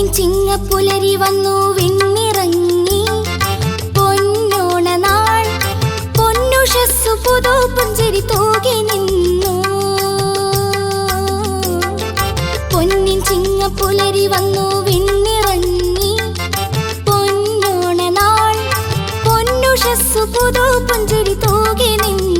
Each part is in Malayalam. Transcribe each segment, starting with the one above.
വീൻ ചിങ്ങപ്പുലരി വന്നു വിണ്ണിറങ്ങി. പൊന്നോണ നാൾ പൊന്നുഷസ്സു പുതു പുഞ്ചിരി തൂകി നിന്നു. പൊന്നിൻ ചിങ്ങപ്പുലരി വന്നു വിണ്ണിറങ്ങി. പൊന്നോണ നാൾ പൊന്നുഷസ്സു പുതു പുഞ്ചിരി തൂകി നിന്നു.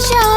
笑